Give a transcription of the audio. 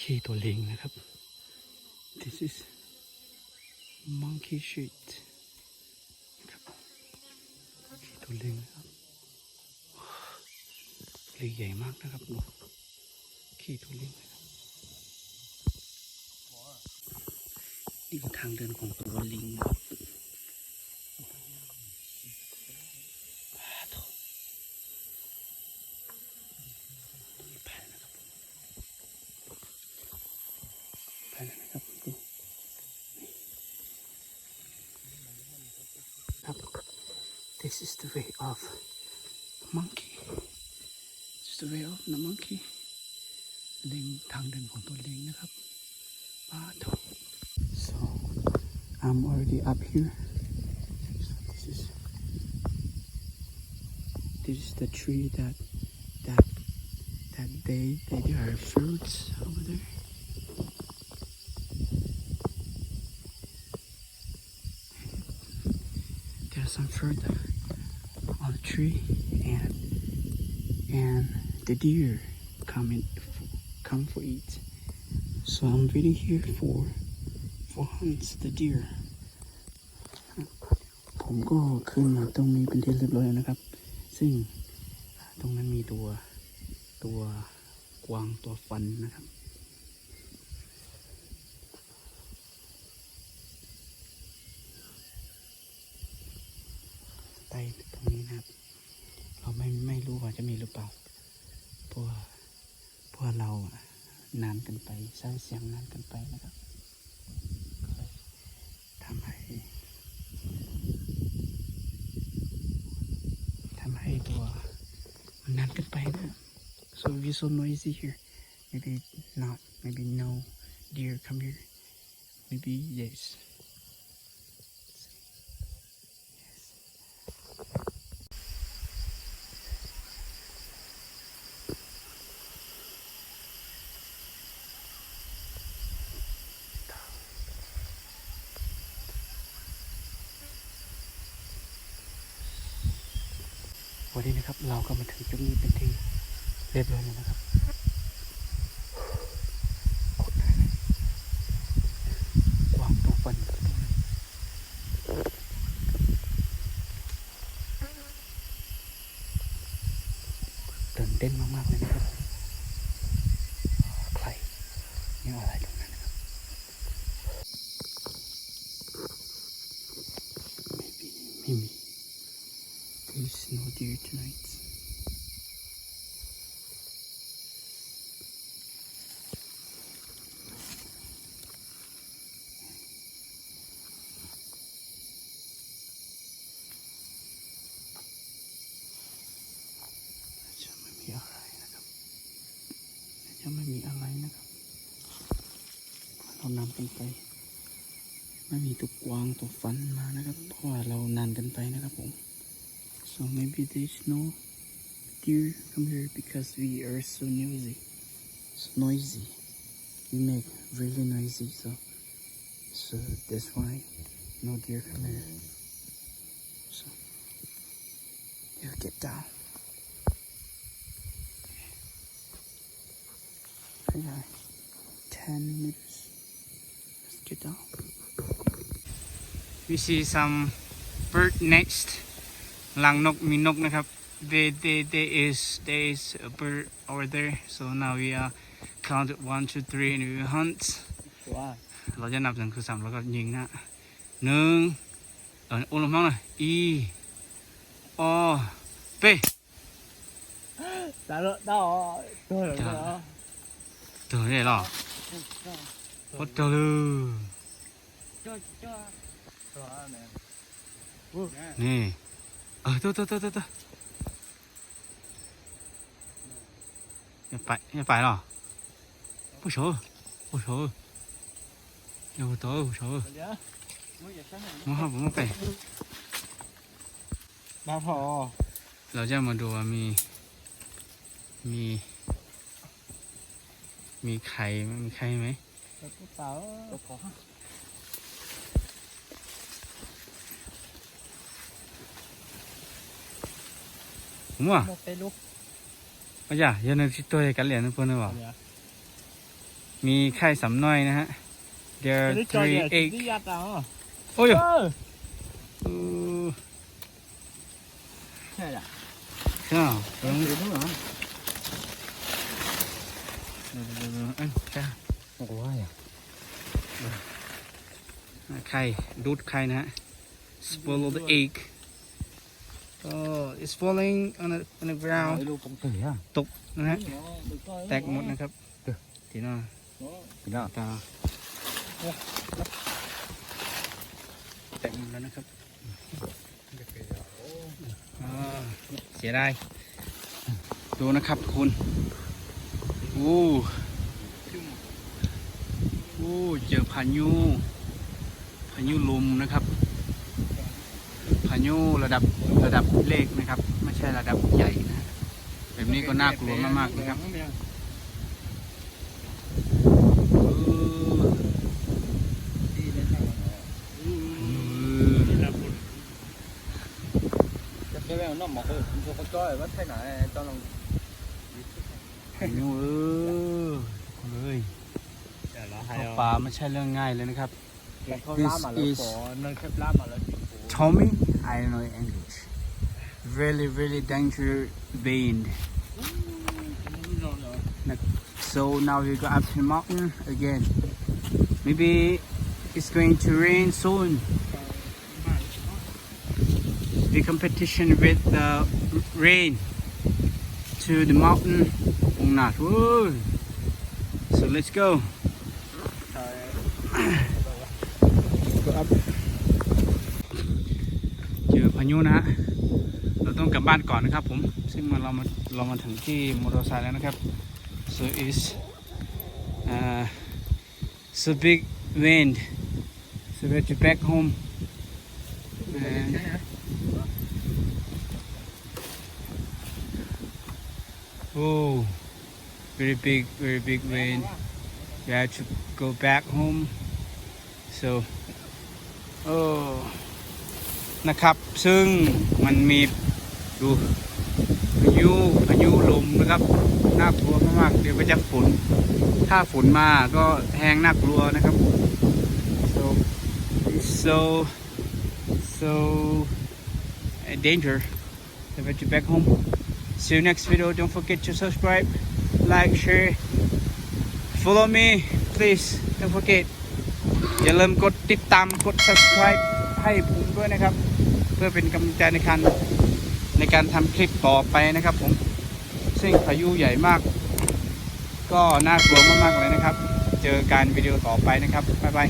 ขี้ตัวลิงนะครับ this is monkey shit ครับขี้ตัวลิงนะครับลิงใหญ่มากนะครับดูขี้ตัวลิงนะครับนี่คือทางเดินของตัวลิงครับ this is the way of monkey this is the way of the monkey ลิงทางเดินของตัวลิงนะครับป้าโถ so I'm already up here so this is this is the tree that that that they they there are fruits over there there's some fruit on the tree and and the deer come in come for eat so i'm waiting here for for hunt the deer ผมก็ขึ้นมาตรงนี้เป็นที่เรียบร้อยแล้วนะครับ ซึ่งตรงนั้นมีตัวตัวกวางตัวฟันนะครับ จะมีหรือเปล่าเพราะว่าเพราะว่าเรานานกันไปใช้เสียงนานกันไปนะครับก็เลยทำให้ทำให้ตัวมันนานกันไปนะ so it's so noisy here maybe not maybe no deer come here maybe yes วันนี้นะครับ เราก็มาถึงจุดนี้เป็นที่เรียบร้อยแล้วนะครับเลยกวางตัวฟันตัวนี้ตื่นเต้นมากๆเลยนะครับใครนี่อะไรตรงนั้นนะครับ maybe ไม่มี tonight. Let's just maybe alright นะครับ จะไม่มี อะไรนะครับเรานำกันไปไม่มีตัวกวางตัวฟันมานะครับ เพราะว่าเรานานกันไปนะครับผม So maybe there's no deer come here because we are so noisy. So noisy. We make really noisy so so that's why no deer come here. So yeah get down. Ten meters. Let's get down. We see some bird nest ห ลังนกมีนกนะครับ there there there is there is a bird over there so now we are count one two three and we hunt เราจะนับหนึ่งคือสามแล้วก็ยิงนะหนึ่งเอออุลมลงมาหน่อยอีออเป้ตาลตาตัวเหรอตัวเนี่ยหรอพอดตัวเลยนี่ 啊，对对对对对，要摆要摆了，不熟不熟，要不走不熟，我还不能摆，哪婆？老家么多米米米开米开没？不早，不跑。 มั้วไปลุกอ้ยยันในตัวกัน뭐 야? 뭐 빼 로? 맞 아, 얘ง집도에 갈래는 보는 거. มีไข่สำน้อยนะฮะเดี๋ย three egg โอ้ยใช่ละข้าวตรงนี้ดูอันใช่โอ้ยไข่ดูดไข่นะฮะ spoil the egg oh it's falling on the on the ground Đây luôn công tử à นะฮะแตกหมดนะครับทีน่า Thì nào ตาแตกหมดแล้วนะครับอ่าเสียดายดูนะครับทุกคุณโอ้โอ้เจอพายุพายุลมนะครับ พายุระดับระดับเล็กนะครับ ไม่ใช่ระดับใหญ่นะฮะแบบนี้ก็น่ากลัวมากๆนะครับเออ Đi đến nào mà เออ Chắc cái mèo nó mọc rồi Không có cho rồi bắt thay nãy cho nó พายุเออเลย Dạ nó เข้าป่าไม่ใช่เรื่องง่ายเลยนะครับ Là không This lá mà nó is- Tommy I don't know English. Really really dangerous vein so now we go up to the mountain again. Maybe it's going to rain soon. The competition with the rain to the mountain Ung Nat. Whoa. so let's go ายุนะฮะเราต้องกลับบ้านก่อนนะครับผม ซึ่งมันเรามาเรามาถึงที่มอเตอร์ไซค์แล้วนะครับ so is uh, so big wind so we have to back home and oh very big very big wind we have to go back home so oh นะครับ ซึ่งมันมีดูพายุพายุลมนะครับน่ากลัวมากๆเดี๋ยวก็จะฝนถ้าฝนมาก็แห้งน่ากลัวนะครับ so so so danger so we to back home see you next video don't forget to subscribe like share follow me please don't forget อย่าลืมกดติดตามกด subscribe ให้ผมด้วยนะครับ เพื่อเป็นกำลังใจในการในการทำคลิปต่อไปนะครับ ผมซึ่งพายุใหญ่มาก ก็น่ากลัวมากๆเลยนะครับ เจอการวิดีโอต่อไปนะครับบ๊ายบาย